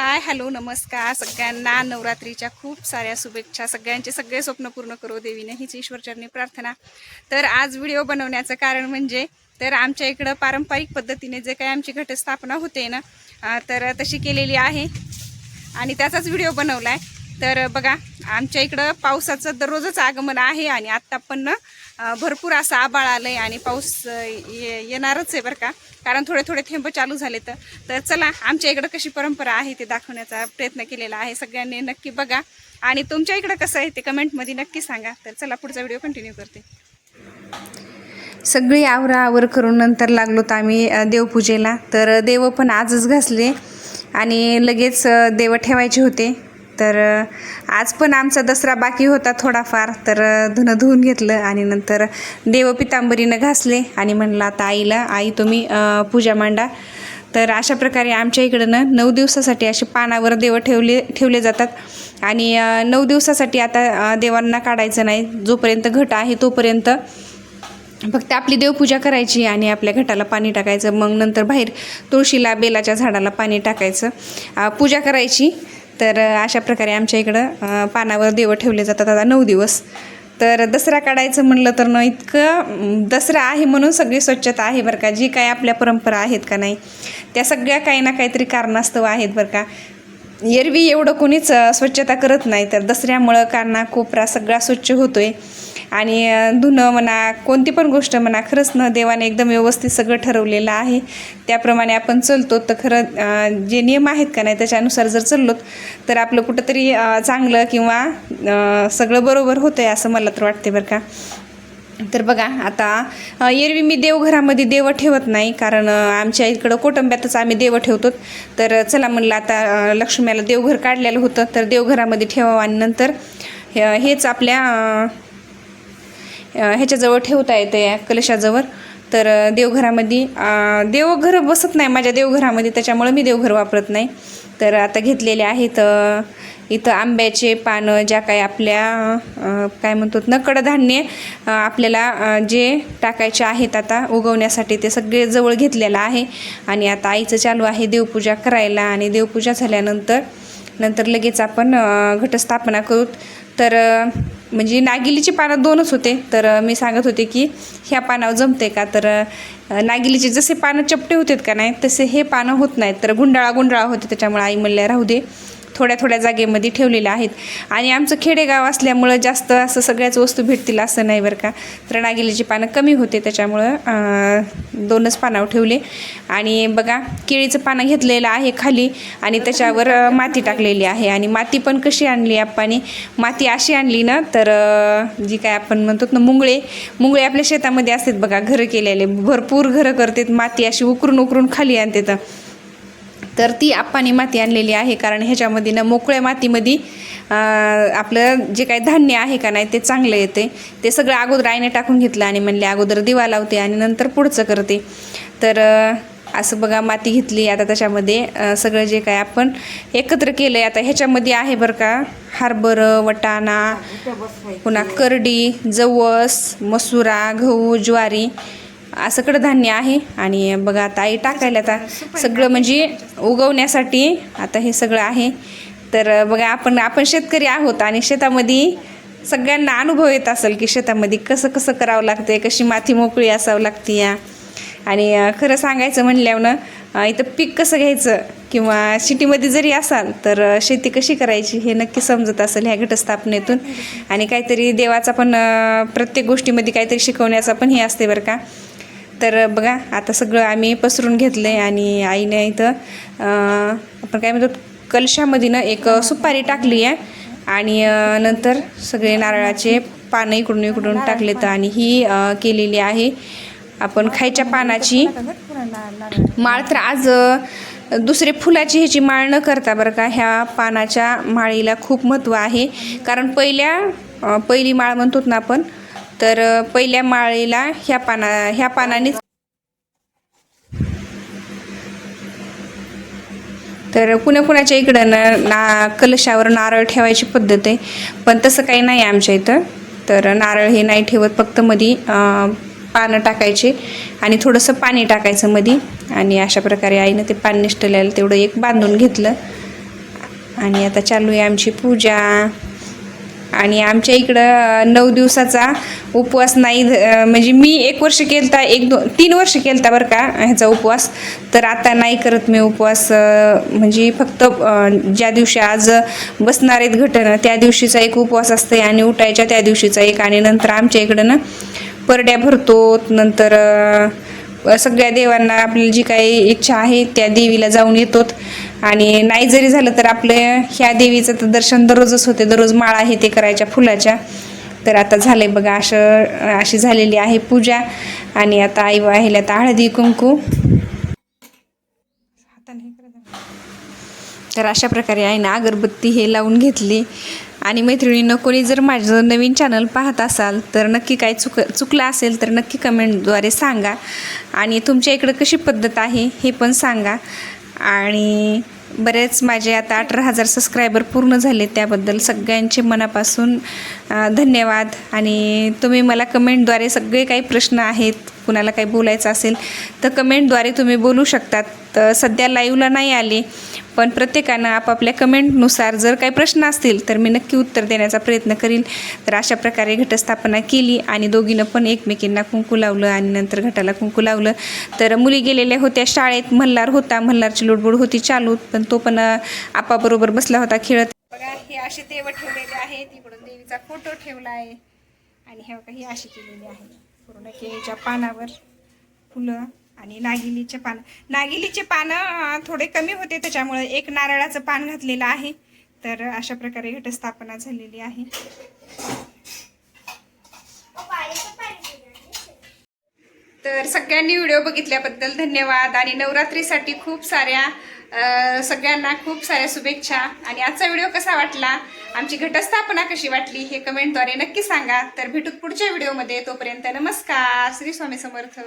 Hi hello नमस्कार. सगळ्यांना नवरात्रीच्या खूप साऱ्या शुभेच्छा. सगळ्यांचे सगळे स्वप्न पूर्ण करो देवीने. हीच ईश्वरचरणी प्रार्थना. तर आज व्हिडिओ बनवण्याचं कारण म्हणजे तर आमच्या इकडं पारंपरिक पद्धतीने जे काही आमची घटस्थापना होते ना तर तशी केलेली आहे. आणि त्याचाच व्हिडिओ बनवला आहे तर बघा आमच्या इकडं पावसाचं दररोजच आगमन आहे आणि आत्ता पण भरपूर असं आबाळ आलं आहे आणि पाऊस ये येणारच आहे बरं का. कारण थोडे थोडे थेंब चालू झाले तर तर चला आमच्या इकडं कशी परंपरा आहे ते दाखवण्याचा प्रयत्न केलेला आहे. सगळ्यांनी नक्की बघा. आणि तुमच्या इकडं कसं आहे ते कमेंटमध्ये नक्की सांगा. तर चला पुढचा व्हिडिओ कंटिन्यू करते. सगळी आवरा आवर करून नंतर लागलो तर आम्ही देवपूजेला. तर देव पण आजच घासले आणि लगेच देव ठेवायचे होते. तर आज पण आमचा दसरा बाकी होता थोडाफार तर धुणं धुवून घेतलं आणि नंतर देव पितांबरीनं घासले आणि म्हणलं आता आईला आई तुम्ही पूजा मांडा. तर अशा प्रकारे आमच्या इकडनं नऊ दिवसासाठी असे पानावर देव ठेवले ठेवले जातात. आणि नऊ दिवसासाठी आता देवांना काढायचं नाही. जोपर्यंत घट आहे तोपर्यंत फक्त आपली देवपूजा करायची आणि आपल्या घटाला पाणी टाकायचं. मग नंतर बाहेर तुळशीला बेलाच्या झाडाला पाणी टाकायचं. पूजा करायची. तर अशा प्रकारे आमच्या इकडं पानावर देव ठेवले जातात आता नऊ दिवस. तर दसरा काढायचं म्हणलं तर न इतकं दसरा आहे म्हणून सगळी स्वच्छता आहे बरं का. जी काय आपल्या परंपरा आहेत का नाही त्या सगळ्या काही ना काहीतरी कारणास्तव आहेत बरं का. एरवी एवढं कोणीच स्वच्छता करत नाही. तर दसऱ्यामुळं काना कोपरा सगळा स्वच्छ होतोय. आणि धुणं म्हणा कोणती पण गोष्ट म्हणा खरंच न देवाने एकदम व्यवस्थित सगळं ठरवलेलं आहे. त्याप्रमाणे आपण चलतो तर खरं जे नियम आहेत का नाही त्याच्यानुसार जर चाललो तर आपलं कुठंतरी चांगलं किंवा सगळं बरोबर होतं आहे असं मला तर वाटते बरं का. तर बघा आता एरवी मी देवघरामध्ये देव ठेवत नाही कारण आमच्या इकडं कोटंब्यातच आम्ही देव ठेवतो तर चला म्हणलं आता लक्ष्मीला देवघर काढलेलं होतं तर देवघरामध्ये ठेवावं आणि नंतर हेच आपल्या ह्याच्याजवळ ठेवता येते या कलशाजवळ. तर देवघरामध्ये देवघर बसत नाही माझ्या देवघरामध्ये त्याच्यामुळं मी देवघर वापरत नाही. तर आता घेतलेले आहेत इथं आंब्याचे पानं ज्या काही आपल्या काय म्हणतो न कडधान्य आपल्याला जे टाकायचे आहेत आता उगवण्यासाठी ते सगळे जवळ घेतलेलं आहे. आणि आता आईचं चालू आहे देवपूजा करायला आणि देवपूजा झाल्यानंतर नंतर लगेच आपण घटस्थापना करू. तर म्हणजे नागिलीची पानं दोनच होते. तर मी सांगत होते की ह्या पानावर जमते का? तर नागिलीचे जसे पानं चपटे होतात का नाही तसे हे पानं होत नाहीत. तर गुंडाळा गुंडाळा होते. त्याच्यामुळे आई म्हणल्या राहू दे. थोड्या थोड्या जागेमध्ये ठेवलेल्या आहेत. आणि आमचं खेडेगाव असल्यामुळं जास्त असं सगळ्याच वस्तू भेटतील असं नाही बरं का. तर नागिलीची पानं कमी होते त्याच्यामुळं दोनच पानावर ठेवले. आणि बघा केळीचं पानं घेतलेलं आहे खाली आणि त्याच्यावर माती टाकलेली आहे. आणि माती पण कशी आणली आपण माती अशी आणली ना तर जी काय आपण म्हणतो ना मुंगळे. मुंगळे आपल्या शेतामध्ये असतात बघा घरं केलेले. भरपूर घरं करतात. माती अशी उकरून उकरून खाली आणतात. तर ती आप्पानी माती आणलेली आहे कारण ह्याच्यामध्ये ना मोकळ्या मातीमध्ये आपलं जे काही धान्य आहे का नाही ते चांगलं येते. ते सगळं अगोदर आईने टाकून घेतलं आणि म्हणले अगोदर दिवा लावते आणि नंतर पुढचं करते. तर असं बघा माती घेतली. आता त्याच्यामध्ये सगळं जे काय आपण एकत्र केलं आहे आता ह्याच्यामध्ये आहे बरं का हरभरं वटाणा पुन्हा करडी जवस मसुरा गहू ज्वारी असं कडधान्य आहे. आणि बघा आता आई टाकायला आता सगळं म्हणजे उगवण्यासाठी आता हे सगळं आहे. तर बघा आपण आपण शेतकरी आहोत आणि शेतामध्ये सगळ्यांना अनुभव येत असेल की शेतामध्ये कसं कसं करावं लागते कशी माती मोकळी असावं लागते या. आणि खरं सांगायचं म्हणल्यावर इथं पीक कसं घ्यायचं किंवा सिटीमध्ये जरी असाल तर शेती कशी करायची हे नक्की समजत असेल ह्या घटस्थापनेतून. आणि काहीतरी देवाचा पण प्रत्येक गोष्टीमध्ये काहीतरी शिकवण्याचा पण हे असते बरं का. तर बघा आता सगळं आम्ही पसरून घेतलं आहे आणि आईने इथं आपण काय म्हणतो कलशामध्ये ना एक सुपारी टाकली आहे. आणि नंतर सगळे नारळाचे पानं इकडून इकडून टाकले तर आणि ही केलेली आहे. आपण खायच्या पानाची. माळ तर आज दुसरे फुलाची ह्याची माळ न करता बरं का ह्या पानाच्या माळीला खूप महत्त्व आहे. कारण पहिल्या पहिली माळ म्हणतो ना आपण तर पहिल्या माळीला ह्या पाना ह्या पानाने तर कुण्या कुणाच्या इकडं ना ना कलशावर नारळ ठेवायची पद्धत आहे पण तसं काही नाही आमच्या इथं. तर नारळ हे नाही ठेवत फक्त मधी पानं टाकायचे आणि थोडंसं पाणी टाकायचं मधी. आणि अशा प्रकारे आईनं ते पाणी निष्ठलेलं तेवढं एक बांधून घेतलं. आणि आता चालू आहे आमची पूजा. आणि आमच्या इकडं नऊ दिवसाचा उपवास नाही म्हणजे मी एक वर्ष केलता एक दोन तीन वर्ष केलता बरं का ह्याचा उपवास. तर आता नाही करत मी उपवास म्हणजे फक्त ज्या दिवशी आज बसणार आहेत घटना त्या दिवशीचा एक उपवास असते आणि उठायच्या त्या दिवशीचा एक आणि नंतर आमच्या इकडं ना परड्या भरतो नंतर सगळ्या देवांना आपली जी काही इच्छा आहे त्या देवीला जाऊन येतो आणि नाही जरी झालं तर आपलं ह्या देवीचं तर दर्शन दररोजच होते. दररोज माळा आहे ते करायच्या फुलाच्या. तर आता झालं आहे बघा असं अशी झालेली आहे पूजा. आणि आता आई वाहिली आता हळदी कुंकू. तर अशा प्रकारे आहे ना अगरबत्ती हे लावून घेतली. आणि मैत्रिणीनं कोणी जर माझं नवीन चॅनल पाहत असाल तर नक्की काय चुक चुकलं असेल तर नक्की कमेंटद्वारे सांगा. आणि तुमच्या इकडं कशी पद्धत आहे हे पण सांगा. आणि बरेच माझे आता अठरा हजार सबस्क्रायबर पूर्ण झाले त्याबद्दल सगळ्यांचे मनापासून धन्यवाद. आणि तुम्ही मला कमेंटद्वारे सगळे काही प्रश्न आहेत कुणाला काही बोलायचं असेल तर कमेंटद्वारे तुम्ही बोलू शकतात. तर सध्या लाईव्हला नाही आले पण प्रत्येकानं आपापल्या कमेंटनुसार जर काही प्रश्न असतील तर मी नक्की उत्तर देण्याचा प्रयत्न करील तर अशा प्रकारे घटस्थापना केली आणि दोघीनं पण एकमेकींना कुंकू लावलं आणि नंतर घटाला कुंकू लावलं. तर मुली गेलेल्या होत्या शाळेत मल्हार होता मल्हारची लुडबुड होती चालू पण तो पण आपाबरोबर बसला होता खेळत. बघा हे असे देव ठेवलेले आहेत इकडून देवीचा फोटो ठेवला आहे. आणि हे बघा ही अशी केलेली आहे. पूर्ण केळीच्या पानावर फुलं आणि नागिलीचे पान. नागिलीचे पानं थोडे कमी होते त्याच्यामुळे एक नारळाचं पान घातलेलं आहे. तर अशा प्रकारे घटस्थापना झालेली आहे. तर सगळ्यांनी व्हिडिओ बघितल्याबद्दल धन्यवाद आणि नवरात्रीसाठी खूप साऱ्या सगळ्यांना खूप साऱ्या शुभेच्छा. आणि आजचा व्हिडिओ कसा वाटला? आमची घटस्थापना कशी वाटली हे कमेंटद्वारे नक्की सांगा. तर भेटूत पुढच्या व्हिडिओमध्ये. तोपर्यंत नमस्कार. श्री स्वामी समर्थ.